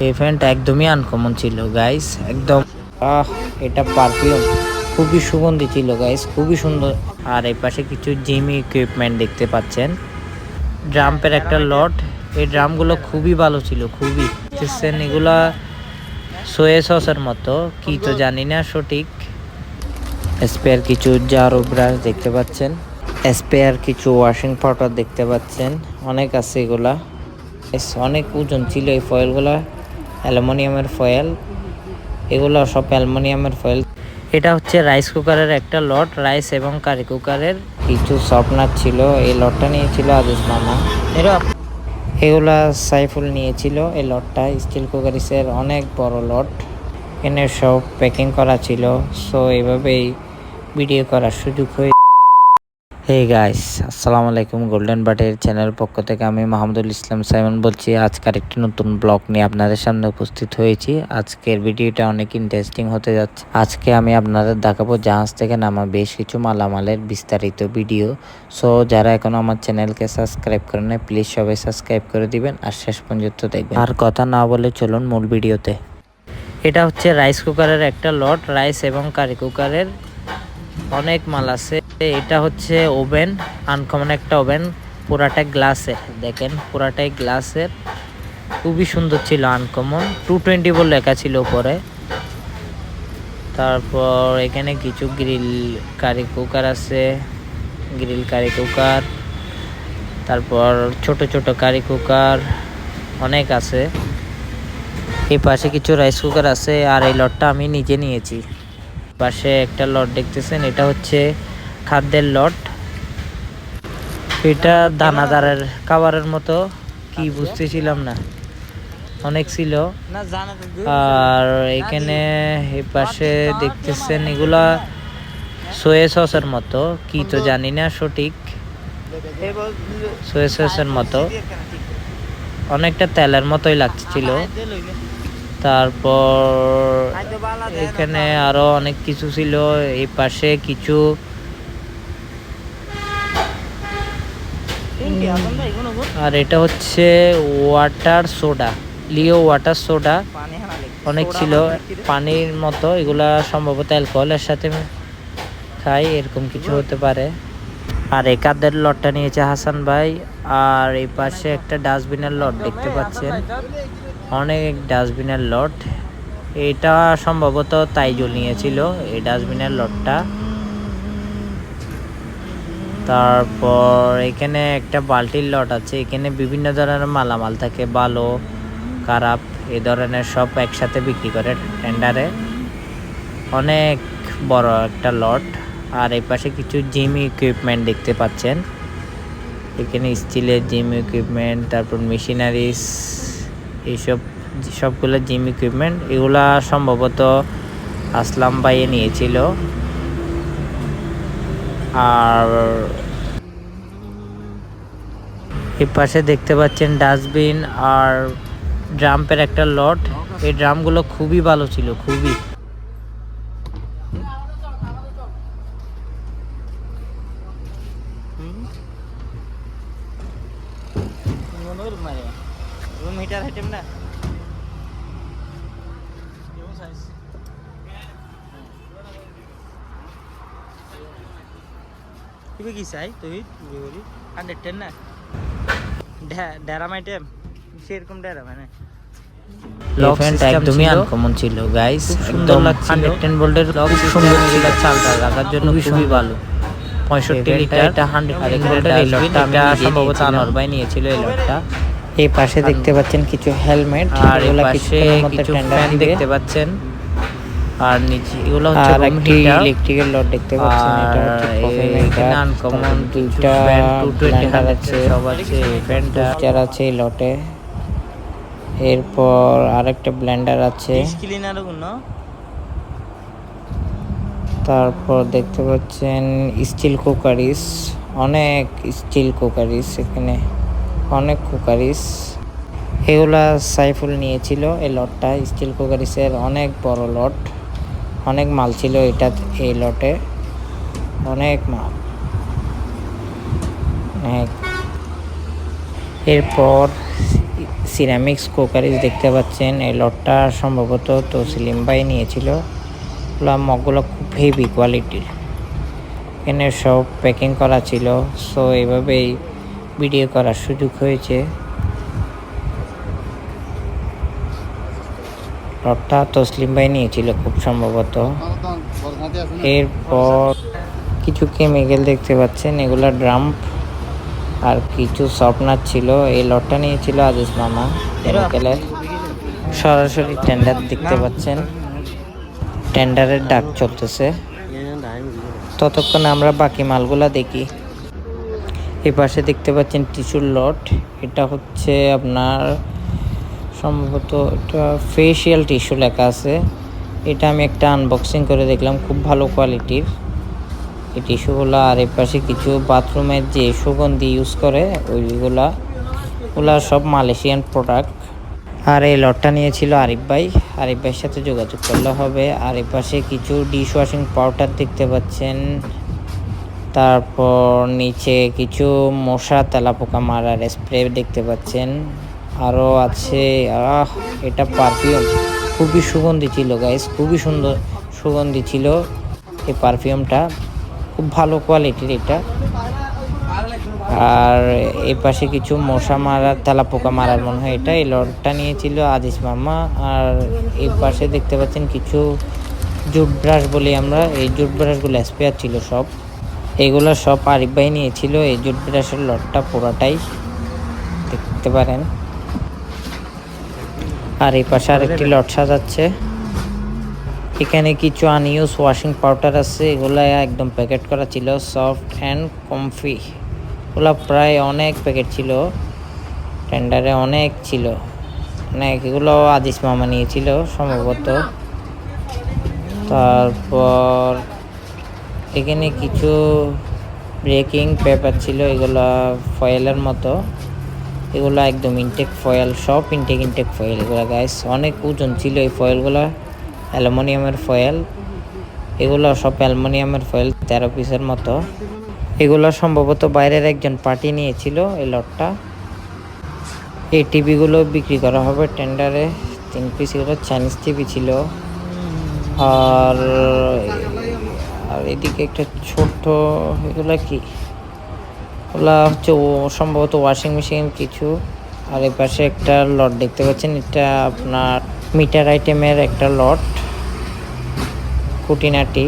এই ফ্যানটা একদমই আনকমন ছিল গাইস একদম, আহ, এটা পারফিউম, খুবই সুগন্ধি ছিল গাইস খুবই সুন্দর। আর এই পাশে কিছু জিম ইকুইপমেন্ট দেখতে পাচ্ছেন। ড্রাম্পের একটা লট এই ড্রামগুলো খুবই ভালো ছিল, খুবই। দেখছেন, এগুলা সোয়া সসের মতো, কি তো জানি না সঠিক। স্পেয়ার কিছু জারো ব্রাশ দেখতে পাচ্ছেন। স্পেয়ার কিছু ওয়াশিং পাউডার দেখতে পাচ্ছেন। অনেক আছে এগুলা। অনেক ওজন ছিল এই ফয়েলগুলা অ্যালুমিনিয়ামের ফয়েল এগুলো সব অ্যালুমিনিয়ামের ফয়েল এটা হচ্ছে রাইস কুকারের একটা লট রাইস এবং কারি কুকারের কিছু সফটনার ছিল। এই লটটা নিয়েছিল আদিস মামা। এরা, এগুলা সাইফুল নিয়েছিল এই লটটা স্টিল কুকারিসের অনেক বড় লট এনে সব প্যাকিং করা ছিল। সো এইভাবেই ভিডিও করার সুযোগ হয়ে হে গাইস আসসালামু আলাইকুম গোল্ডেন বাটের চ্যানেল পক্ষ থেকে আমি মাহমুদুল ইসলাম সাইমন বলছি। আজকের একটি নতুন ব্লগ নিয়ে আপনাদের সামনে উপস্থিত হয়েছি। আজকের ভিডিওটা অনেক ইন্টারেস্টিং হতে যাচ্ছে। আজকে আমি আপনাদের দেখাবো জাহাজ থেকে নামা বেশ কিছু মালামালের বিস্তারিত ভিডিও সো যারা এখনও আমার চ্যানেলকে সাবস্ক্রাইব করে নেয় প্লিজ সবাই সাবস্ক্রাইব করে দিবেন আর শেষ পর্যন্ত দেখবেন। আর কথা না বলে চলুন মূল ভিডিওতে এটা হচ্ছে রাইস কুকারের একটা লট রাইস এবং কারি কুকারের অনেক মাল আছে। এটা হচ্ছে ওভেন, আনকমন একটা ওভেন, পুরাটাই গ্লাসের দেখেন, পুরাটাই গ্লাসের খুবই সুন্দর ছিল আনকমন টু টোয়েন্টি বলে লেখা ছিল উপরে। তারপর এখানে কিছু গ্রিল কারি কুকার আছে, গ্রিল কারি কুকার, তারপর ছোট ছোট কারি কুকার, অনেক আছে। এই পাশে কিছু রাইস কুকার আছে, আর এই লটটা আমি নিজে নিয়েছি। পাশে একটা লট দেখতেছেন এটা হচ্ছে খাদ্যের লট। এটা দানাদারের খাবারের মতো কি বুঝতেছিলাম না। অনেক ছিল। আর এখানে এই পাশে দেখতেছেন এগুলা সোয়ে সসের মতো কি তো জানি না সঠিক। সোয়ে সসের মতো। অনেকটা তেলের মতোই লাগছিল তারপর এখানে আরও অনেক কিছু ছিল। এই পাশে কিছু আর এটা হচ্ছে ওয়াটার সোডা লিও ওয়াটার সোডা অনেক ছিল। পানির মতো এগুলা সম্ভবত অ্যালকোহলের সাথে খাই এরকম কিছু হতে পারে। আর এই কাদের লটটা নিয়েছে হাসান ভাই আর এই পাশে একটা ডাস্টবিনের লট দেখতে পাচ্ছেন। অনেক ডাস্টবিনের লট। এটা সম্ভবত তাইজুল নিয়েছিল এই ডাস্টবিনের লটটা। তারপর এখানে একটা বালতির লট আছে, এখানে বিভিন্ন ধরনের মালামাল থাকে ভালো খারাপ এ ধরনের সব একসাথে বিক্রি করে টেন্ডারে। অনেক বড় একটা লট, আর এই পাশে কিছু জিম ইকুইপমেন্ট দেখতে পাচ্ছেন। এখানে স্টিলের জিম ইকুইপমেন্ট, তারপর মেশিনারিস এইসব সবগুলো জিম ইকুইপমেন্ট এগুলা সম্ভবত আসলাম বাইয়ে নিয়েছিল। আর এর পাশে দেখতে পাচ্ছেন ডাস্টবিন আর ড্রাম্পের একটা লট। এই ড্রামগুলো খুবই ভালো ছিল, খুবই। রুম হিটার আইটেম না? কিবে কি চাই তুই বলি হান্ড্রেড টেন না ড্যারাম আইটেম সেরকম ড্যারাম মানে একদমই আনকমন ছিল গাইস একদম লাগছিল। 110 ভোল্টের লক খুব সিস্টেম সুন্দর ছিল। চালটা রাখার জন্য খুবই। ভালো। 65 লিটার এটা 100 আর এখানে ভোল্টের একটা এই লটটা ডাস্টবিন, এটা এটা সম্ভবত নিয়েছিলাম। আনোয়ার ভাই নিয়েছিল এই লটটা এই পাশে দেখতে পাচ্ছেন কিছু হেলমেট আর এই এগুলা পাশে কিছু ফ্যান দেখতে পাচ্ছেন। আর নিচে এগুলো হচ্ছে আর রুম একটি হিটার ইলেকট্রিক্যাল লট দেখতে পাচ্ছেন এটা হচ্ছে আর এখানে আনকমন দুইটা ব্লেন্ডার আছে সব আছে ফ্যানটা চার আছে এই লটে এরপর আরেকটা ব্লেন্ডার আছে। ক্লিনার গুণ তারপর দেখতে পাচ্ছেন স্টিল কুকারিস অনেক স্টিল কুকারিস এখানে। অনেক কুকারিস। এগুলা সাইফুল নিয়েছিল, এই লটটা, স্টিল কুকারিসের অনেক বড় লট। অনেক মাল ছিল এটা, এই লটে। অনেক মাল। এরপর সিরামিক্স কোকারিজ দেখতে পাচ্ছেন, এই লটটা সম্ভবত তসলিম ভাই নিয়েছিল। ওগুলো মগগুলো খুব হেভি কোয়ালিটির এখানে সব প্যাকিং করা ছিল সো এইভাবেই ভিডিও করার সুযোগ হয়েছে। লটটা তসলিম ভাই নিয়েছিল খুব সম্ভবত। এরপর কিছু কেমিক্যাল দেখতে পাচ্ছেন, এগুলা ড্রাম্প আর কিছু সফটনার ছিল। এই লটটা নিয়েছিল আজিজ মামা। কেমিক্যালের সরাসরি টেন্ডার দেখতে পাচ্ছেন। টেন্ডারের ডাক চলতেছে। ততক্ষণে আমরা বাকি মালগুলা দেখি। এই পাশে দেখতে পাচ্ছেন টিস্যুর লট। এটা হচ্ছে আপনার সম্ভবত এটা ফেসিয়াল টিস্যু লেখা আছে। এটা আমি একটা আনবক্সিং করে দেখলাম, খুব ভালো কোয়ালিটির এই টিস্যুগুলো আর এর পাশে কিছু বাথরুমের যে সুগন্ধি ইউজ করে, ওইগুলা, ওগুলা সব মালয়েশিয়ান প্রোডাক্ট আর এই লটটা নিয়েছিল আরিফ ভাই। আরিফ ভাইয়ের সাথে যোগাযোগ করলে হবে। আর এই পাশে কিছু ডিশ ওয়াশিং পাউডার দেখতে পাচ্ছেন। তারপর নিচে কিছু মশা তেলাপোকা মারার স্প্রে দেখতে পাচ্ছেন। আরও আছে, আহ, এটা পারফিউম। খুবই সুগন্ধি ছিল গাইস খুবই সুন্দর সুগন্ধি ছিল এই পারফিউমটা। খুব ভালো কোয়ালিটির এটা। আর এই পাশে কিছু মশা মারার, তেলাপোকা মারার মনে হয় এটা। এই লটটা নিয়েছিল আজিজ মামা। আর এই পাশে দেখতে পাচ্ছেন কিছু জুট ব্রাশ বলি আমরা। এই জুট ব্রাশগুলো স্পেয়ার ছিল সব। এগুলো সব আরিফ ভাই নিয়েছিল, এই জুট ব্রাশের লটটা পুরাটাই দেখতে পারেন। আর এই পাশে আরেকটি লট সাজাচ্ছে। এখানে কিছু আনইউজ ওয়াশিং পাউডার আছে, এগুলো একদম প্যাকেট করা ছিল সফট অ্যান্ড কমফি ওগুলো প্রায় অনেক প্যাকেট ছিল টেন্ডারে অনেক ছিল। অনেক এগুলো আদিস মামা নিয়েছিল সম্ভবত। তারপর এখানে কিছু ব্রেকিং পেপার ছিল, এগুলো ফয়েলের মতো। এগুলো একদম ইনটেক ফয়েল সব ইনটেক ইনটেক ফয়েল এগুলো গাইস অনেক ওজন ছিল এই ফয়েলগুলো অ্যালুমিনিয়ামের ফয়েল এগুলো সব অ্যালুমিনিয়ামের ফয়েল তেরো পিসের মতো। এগুলো সম্ভবত বাইরের একজন পার্টি নিয়েছিল এই লটটা। এই টিভিগুলো বিক্রি করা হবে টেন্ডারে তিন পিস এগুলো চাইনিজ টিভি ছিল। আর আর এদিকে একটা ছোট এগুলা কি? ওগুলা হচ্ছে ও সম্ভবত ওয়াশিং মেশিন কিছু। আর এই পাশে একটা লট দেখতে পাচ্ছেন, এটা আপনার মিটার আইটেমের একটা লট খুঁটিনাটি।